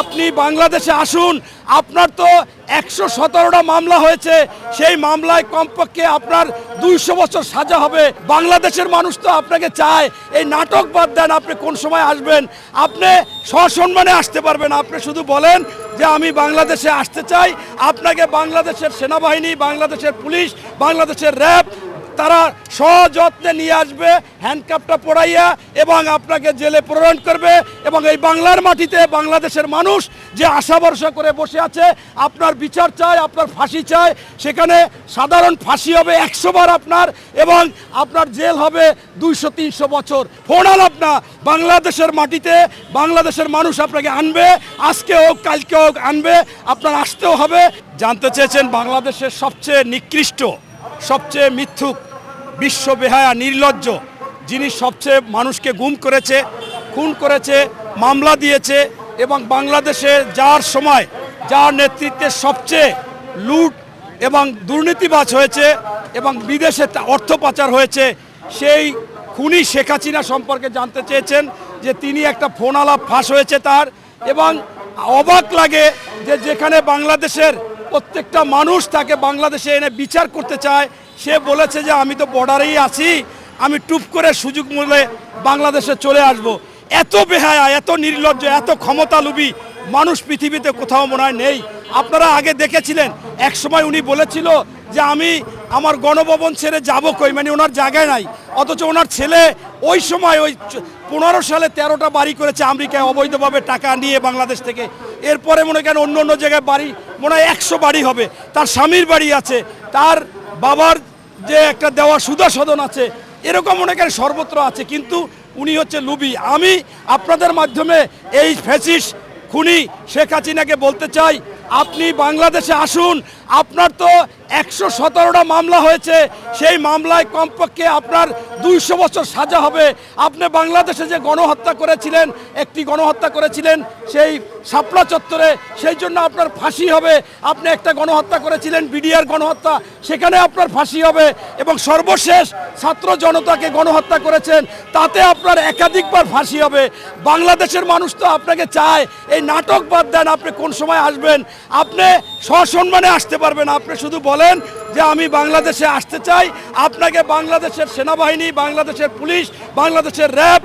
আপনি বাংলাদেশে আসুন। আপনার তো একশো সতেরোটা মামলা হয়েছে। সেই মামলায় কমপক্ষে আপনার দুইশো বছর সাজা হবে। বাংলাদেশের মানুষ তো আপনাকে চায়। এই নাটক বাদ দেন, আপনি কোন সময় আসবেন? আপনি সসম্মানে আসতে পারবেন। আপনি শুধু বলেন যে আমি বাংলাদেশে আসতে চাই। আপনাকে বাংলাদেশের সেনাবাহিনী, বাংলাদেশের পুলিশ, বাংলাদেশের র্যাব তারা সযত্নে নিয়ে আসবে হ্যান্ডকাপটা পড়াইয়া এবং আপনাকে জেলে প্রেরণ করবে এবং এই বাংলার মাটিতে বাংলাদেশের মানুষ যে আশা ভরসা করে বসে আছে, আপনার বিচার চায়, আপনার ফাঁসি চায়, সেখানে সাধারণ ফাঁসি হবে একশো বার আপনার এবং আপনার জেল হবে দুইশো, তিনশো বছর। ফোন আলাপ না বাংলাদেশের মাটিতে বাংলাদেশের মানুষ আপনাকে আনবে, আজকে হোক, কালকে হোক, আনবে, আপনার আসতেও হবে। জানতে চেয়েছেন বাংলাদেশের সবচেয়ে নিকৃষ্ট সবচেয়ে মিথ্যুক, বিশ্ব বেহায়া, নির্লজ্জ যিনি সবচেয়ে মানুষকে গুম করেছে, খুন করেছে, মামলা দিয়েছে এবং বাংলাদেশে যার সময় যার নেতৃত্বে সবচেয়ে লুট এবং দুর্নীতিবাজ হয়েছে এবং বিদেশে অর্থ পাচার হয়েছে, সেই খুনি শেখ হাসিনা সম্পর্কে জানতে চেয়েছেন যে তিনি একটা ফোন আলাপ ফাঁস হয়েছে তার এবং অবাক লাগে যে যেখানে বাংলাদেশের প্রত্যেকটা মানুষ তাকে বাংলাদেশে এনে বিচার করতে চায়। সে বলেছে যে, আমি তো বর্ডারেই আছি। আমি টুপ করে সুযোগ মূল্যে বাংলাদেশে চলে আসব। এত বেহায়া, এত নির্লজ্জ, এত ক্ষমতালুবী মানুষ পৃথিবীতে কোথাও মনে হয় নেই। আপনারা আগে দেখেছিলেন এক সময় উনি বলেছিল যে, আমি আমার গণভবন ছেড়ে যাব কই? মানে ওনার জায়গায় নাই। অথচ ওনার ছেলে ওই সময় ওই পনেরো সালে তেরোটা বাড়ি করেছে আমেরিকায় অবৈধভাবে টাকা নিয়ে বাংলাদেশ থেকে। এরপরে মনে করেন অন্য অন্য জায়গায় বাড়ি, মনে হয় একশো বাড়ি হবে। তার স্বামীর বাড়ি আছে, তার বাবার যে একটা দেওয়া সুদা সদন আছে, এরকম মনে করেন সর্বত্র আছে। কিন্তু উনি হচ্ছে লুবি। আমি আপনাদের মাধ্যমে এই ফেসিস খুনি শেখ হাসিনাকে বলতে চাই, আপনি বাংলাদেশে আসুন, আপনার তো একশো সতেরোটা মামলা হয়েছে। সেই মামলায় কমপক্ষে আপনার দুইশো বছর সাজা হবে। আপনি বাংলাদেশে যে গণহত্যা করেছিলেন, একটি গণহত্যা করেছিলেন, সেই শাপলা চত্বরে সেই জন্য আপনার ফাঁসি হবে। আপনি একটা গণহত্যা করেছিলেন, বিডিআর গণহত্যা, সেখানে আপনার ফাঁসি হবে এবং সর্বশেষ ছাত্র জনতাকে গণহত্যা করেছেন, তাতে আপনার একাধিকবার ফাঁসি হবে। বাংলাদেশের মানুষ তো আপনাকে চায়, এই নাটক বাদ দেন, আপনি কোন সময় আসবেন? আপনি সসম্মানে আসতে পারবেন, আপনি শুধু বলেন যে আমি বাংলাদেশে আসতে চাই। আপনাকে বাংলাদেশের সেনাবাহিনী বাংলাদেশের পুলিশ বাংলাদেশের র্যাব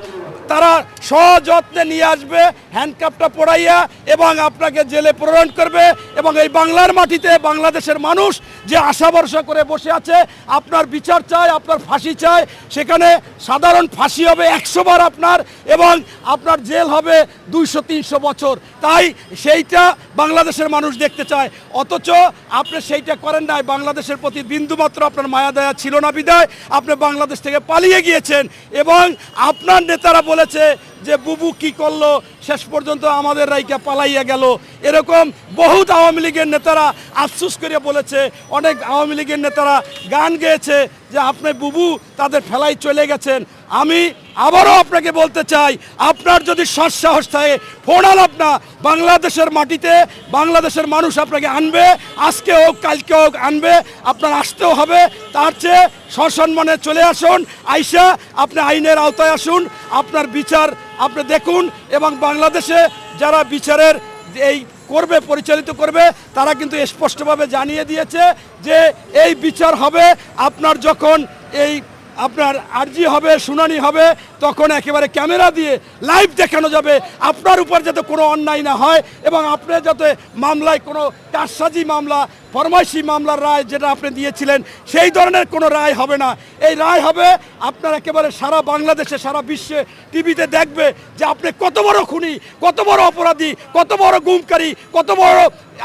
তারা সযত্নে নিয়ে আসবে হ্যান্ডকাপটা পড়াইয়া এবং আপনাকে জেলে প্রেরণ করবে এবং এই বাংলার মাটিতে বাংলাদেশের মানুষ যে আশা ভরসা করে বসে আছে, আপনার বিচার চায়, আপনার ফাঁসি চায়, সেখানে সাধারণ ফাঁসি হবে একশো বার আপনার এবং আপনার জেল হবে দুইশো, তিনশো বছর। তাই সেইটা বাংলাদেশের মানুষ দেখতে চায়। অথচ আপনি সেইটা করেন নাই, বাংলাদেশের প্রতি বিন্দুমাত্র আপনার মায়া দয়া ছিল না বিদায়, আপনি বাংলাদেশ থেকে পালিয়ে গিয়েছেন এবং আপনার নেতারা বলেছে যে বুবু কি করল, শেষ পর্যন্ত আমাদের রাইকা পালাইয়া গেল। এরকম বহুত আওয়ামী লীগের নেতারা আফসুস করে বলেছে, অনেক আওয়ামী লীগের নেতারা গান গেয়েছে যে আপনি বুবু তাদের ফেলাই চলে গেছেন। আমি আবারও আপনাকে বলতে চাই, আপনার যদি সৎ সাহস থাকে, ফোন আলাপ না বাংলাদেশের মাটিতে বাংলাদেশের মানুষ আপনাকে আনবে, আজকে হোক, কালকে হোক আনবে, আপনার আসতেও হবে, তার চেয়ে সসম্মানে চলে আসুন, আইসা আপনি আইনের আওতায় আসুন, আপনার বিচার আপনি দেখুন, এবং বাংলাদেশে যারা বিচারের এই করবে, পরিচালিত করবে, তারা কিন্তু স্পষ্টভাবে জানিয়ে দিয়েছে যে এই বিচার হবে, আপনার যখন এই আপনার আর্জি হবে শুনানি হবে। তখন একেবারে ক্যামেরা দিয়ে লাইভ দেখানো যাবে। আপনার উপর যাতে কোনো অন্যায় না হয় এবং আপনি যাতে মামলায় কোনো কারসাজি মামলা, ফরমাইশি মামলার রায় যেটা আপনি দিয়েছিলেন, সেই ধরনের কোনো রায় হবে না। এই রায় হবে আপনার একেবারে সারা বাংলাদেশে, সারা বিশ্বে টিভিতে দেখবে যে আপনি কত বড় খুনি, কত বড় অপরাধী, কত বড় গুমকারী, কত বড়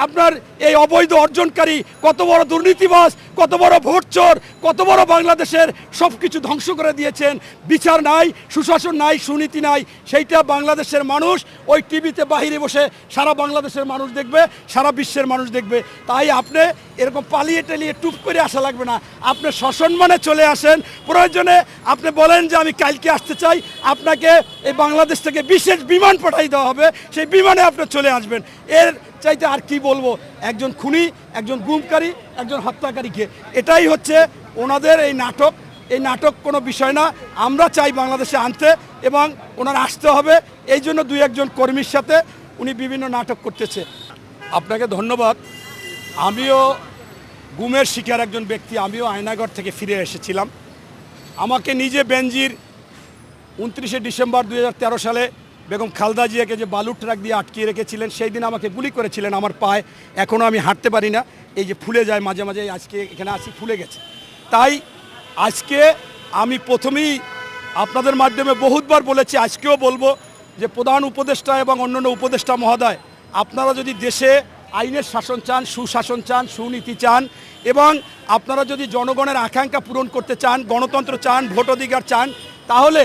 আপনার এই অবৈধ অর্জনকারী, কত বড় দুর্নীতিবাস কত বড় ভোট চোর কত বড় বাংলাদেশের সব কিছু ধ্বংস করে দিয়েছেন। বিচার নাই সুশাসন নাই, সুনীতি নাই, সেইটা বাংলাদেশের মানুষ ওই টিভিতে বাহিরে বসে সারা বাংলাদেশের মানুষ দেখবে, সারা বিশ্বের মানুষ দেখবে। তাই আপনি এরকম পালিয়ে টালিয়ে টুপ করে আসা লাগবে না। আপনি সসম্মানে চলে আসেন। প্রয়োজনে আপনি বলেন যে, আমি কালকে আসতে চাই। আপনাকে এই বাংলাদেশ থেকে বিশেষ বিমান পাঠাই দেওয়া হবে। সেই বিমানে আপনি চলে আসবেন। এর চাইতে আর কি বলব? একজন খুনি, একজন গুমকারী, একজন হত্যাকারীকে। এটাই হচ্ছে ওনাদের এই নাটক। এই নাটক কোনো বিষয় না। আমরা চাই বাংলাদেশে আনতে এবং ওনার আসতে হবে। এই জন্য দুই একজন কর্মীর সাথে উনি বিভিন্ন নাটক করতেছে। আপনাকে ধন্যবাদ। আমিও গুমের শিকার একজন ব্যক্তি। আমিও আয়নাগর থেকে ফিরে এসেছিলাম। আমাকে নিজে বেঞ্জির উনত্রিশে ডিসেম্বর দু হাজার তেরো সালে বেগম খালদা জিয়াকে যে বালুর ট্রাক দিয়ে আটকিয়ে রেখেছিলেন, সেই দিন আমাকে গুলি করেছিলেন আমার পায়ে। এখনও আমি হাঁটতে পারি না। এই যে ফুলে যায়, মাঝে মাঝে আজকে এখানে আসি, ফুলে গেছে। তাই আজকে আমি প্রথমেই আপনাদের মাধ্যমে বহুতবার বলেছি, আজকেও বলব যে প্রধান উপদেষ্টা এবং অন্যান্য উপদেষ্টা মহোদয়, আপনারা যদি দেশে আইনের শাসন চান, সুশাসন চান, সুনীতি চান এবং আপনারা যদি জনগণের আকাঙ্ক্ষা পূরণ করতে চান, গণতন্ত্র চান, ভোট অধিকার চান, তাহলে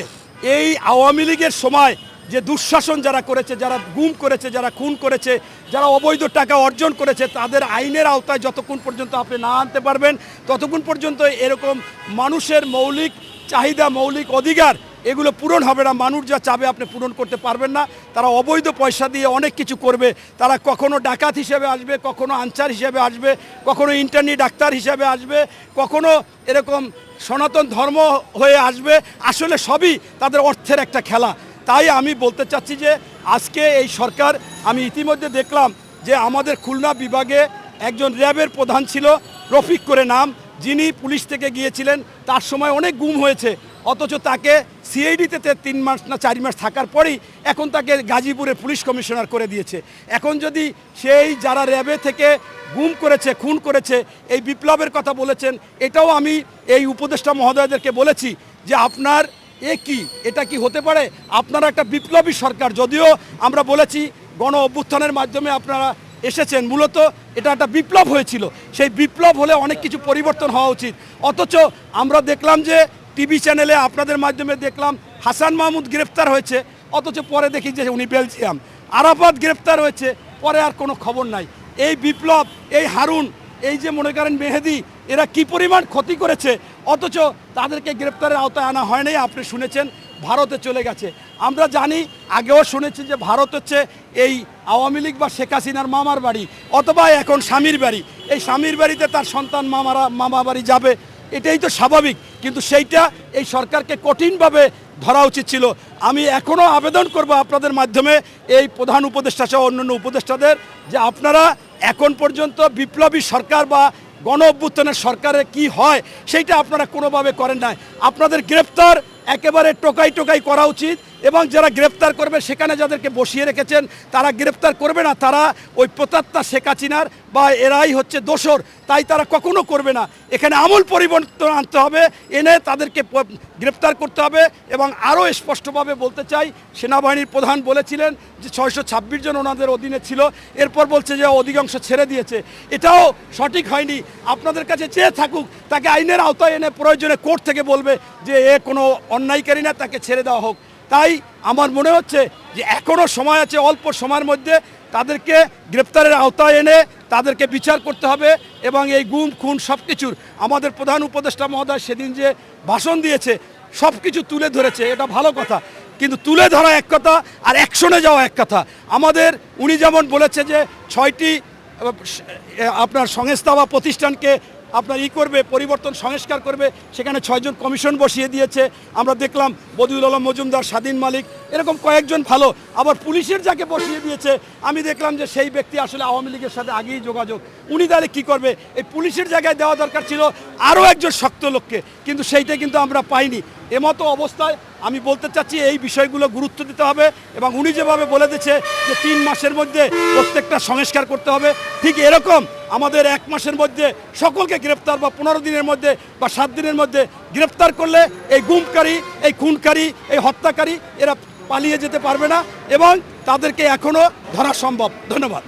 এই আওয়ামী লীগের সময় যে দুঃশাসন যারা করেছে, যারা গুম করেছে, যারা খুন করেছে যারা অবৈধ টাকা অর্জন করেছে, তাদের আইনের আওতায় যতক্ষণ পর্যন্ত আপনি না আনতে পারবেন, ততক্ষণ পর্যন্ত এরকম মানুষের মৌলিক চাহিদা, মৌলিক অধিকার, এগুলো পূরণ হবে না। মানুষ যা চাবে আপনি পূরণ করতে পারবেন না। তারা অবৈধ পয়সা দিয়ে অনেক কিছু করবে। তারা কখনো ডাকাত হিসেবে আসবে, কখনো আনসার হিসেবে আসবে, কখনো ইন্টারনি ডাক্তার হিসেবে আসবে, কখনো এরকম সনাতন ধর্ম হয়ে আসবে। আসলে সবই তাদের অর্থের একটা খেলা। তাই আমি বলতে চাচ্ছি যে, আজকে এই সরকার আমি ইতিমধ্যে দেখলাম যে আমাদের খুলনা বিভাগে একজন র্যাবের প্রধান ছিল, রফিক করে নাম। যিনি পুলিশ থেকে গিয়েছিলেন, তার সময় অনেক গুম হয়েছে। অথচ তাকে সিআইডিতে তিন মাস না চার মাস থাকার পরেই এখন তাকে গাজীপুরে পুলিশ কমিশনার করে দিয়েছে। এখন যদি সেই যারা র্যাবে থেকে গুম করেছে, খুন করেছে, এই বিপ্লবের কথা বলেছেন, এটাও আমি এই উপদেষ্টা মহোদয়দেরকে বলেছি যে আপনার এ কি? এটা কি হতে পারে? আপনারা একটা বিপ্লবী সরকার, যদিও আমরা বলেছি গণ অভ্যুত্থানের মাধ্যমে আপনারা এসেছেন। মূলত এটা একটা বিপ্লব হয়েছিল। সেই বিপ্লব হলে অনেক কিছু পরিবর্তন হওয়া উচিত। অথচ আমরা দেখলাম যে টিভি চ্যানেলে আপনাদের মাধ্যমে দেখলাম হাসান মাহমুদ গ্রেফতার হয়েছে। অথচ পরে দেখি যে উনি বেলজিয়াম। আরাফাত গ্রেফতার হয়েছে। পরে আর কোনো খবর নাই। এই বিপ্লব, এই হারুন, এই যে মনে করেন মেহেদি, এরা কি পরিমাণ ক্ষতি করেছে? অথচ তাদেরকে গ্রেপ্তারের আওতায় আনা হয় নাই, আপনি শুনেছেন, ভারতে চলে গেছে। আমরা জানি, আগেও শুনেছি যে ভারত হচ্ছে এই আওয়ামী লীগ বা শেখ হাসিনার মামার বাড়ি অথবা এখন স্বামীর বাড়ি, এই স্বামীর বাড়িতে তার সন্তান মামারা, মামা বাড়ি যাবে, এটাই তো স্বাভাবিক। কিন্তু সেইটা এই সরকারকে কঠিনভাবে ধরা উচিত ছিল। আমি এখনও আবেদন করব আপনাদের মাধ্যমে এই প্রধান উপদেষ্টা সহ অন্যান্য উপদেষ্টাদের যে আপনারা এখন পর্যন্ত বিপ্লবী সরকার বা গণ অভ্যুত্থানের সরকারে কি হয়, সেইটা আপনারা কোনোভাবে করেন নাই। আপনাদের গ্রেপ্তার একেবারে টোকাই টোকাই করা উচিত। এবং যারা গ্রেপ্তার করবে, সেখানে যাদেরকে বসিয়ে রেখেছেন, তারা গ্রেপ্তার করবে না, তারা ওই প্রতাত্মা শেখ হাসিনার বা এরাই হচ্ছে দোসর তাই তারা কখনো করবে না। এখানে আমূল পরিবর্তন আনতে হবে, এনে তাদেরকে গ্রেপ্তার করতে হবে এবং আরও স্পষ্টভাবে বলতে চাই, সেনাবাহিনীর প্রধান বলেছিলেন যে ছয়শো ছাব্বিশ জন ওনাদের অধীনে ছিল, এরপর বলছে যে অধিকাংশ ছেড়ে দিয়েছে। এটাও সঠিক হয়নি। আপনাদের কাছে চেয়ে থাকুক, তাকে আইনের আওতায় এনে প্রয়োজনে কোর্ট থেকে বলবে যে এ কোনো অন্যায়কারী না, তাকে ছেড়ে দেওয়া হোক। তাই আমার মনে হচ্ছে যে এখনও সময় আছে, অল্প সময়ের মধ্যে তাদেরকে গ্রেপ্তারের আওতায় এনে তাদেরকে বিচার করতে হবে এবং এই গুম, খুন সব কিছুর আমাদের প্রধান উপদেষ্টা মহোদয় সেদিন যে ভাষণ দিয়েছে সব কিছু তুলে ধরেছে, এটা ভালো কথা। কিন্তু তুলে ধরা এক কথা আর অ্যাকশনে যাওয়া এক কথা। আমাদের উনি যেমন বলেছে যে ছয়টি আপনার সংস্থা বা প্রতিষ্ঠানকে আপনার ই করবে, পরিবর্তন সংস্কার করবে, সেখানে ছয়জন কমিশন বসিয়ে দিয়েছে। আমরা দেখলাম বদিউল আলম মজুমদার, স্বাধীন মালিক, এরকম কয়েকজন ভালো। আবার পুলিশের যাকে বসিয়ে দিয়েছে, আমি দেখলাম যে সেই ব্যক্তি আসলে আওয়ামী লীগের সাথে আগেই যোগাযোগ। উনি তাহলে কী করবে? এই পুলিশের জায়গায় দেওয়া দরকার ছিল আরও একজন শক্ত লোককে, কিন্তু সেইটা কিন্তু আমরা পাইনি। এমতো অবস্থায় আমি বলতে চাচ্ছি, এই বিষয়গুলো গুরুত্ব দিতে হবে এবং উনি যেভাবে বলে দিচ্ছে যে তিন মাসের মধ্যে প্রত্যেকটা সংস্কার করতে হবে, ঠিক এরকম আমাদের এক মাসের মধ্যে সকলকে গ্রেপ্তার বা পনেরো দিনের মধ্যে বা সাত দিনের মধ্যে গ্রেপ্তার করলে এই গুমকারী, এই খুনকারী, এই হত্যাকারী এরা পালিয়ে যেতে পারবে না এবং তাদেরকে এখনও ধরা সম্ভব। ধন্যবাদ।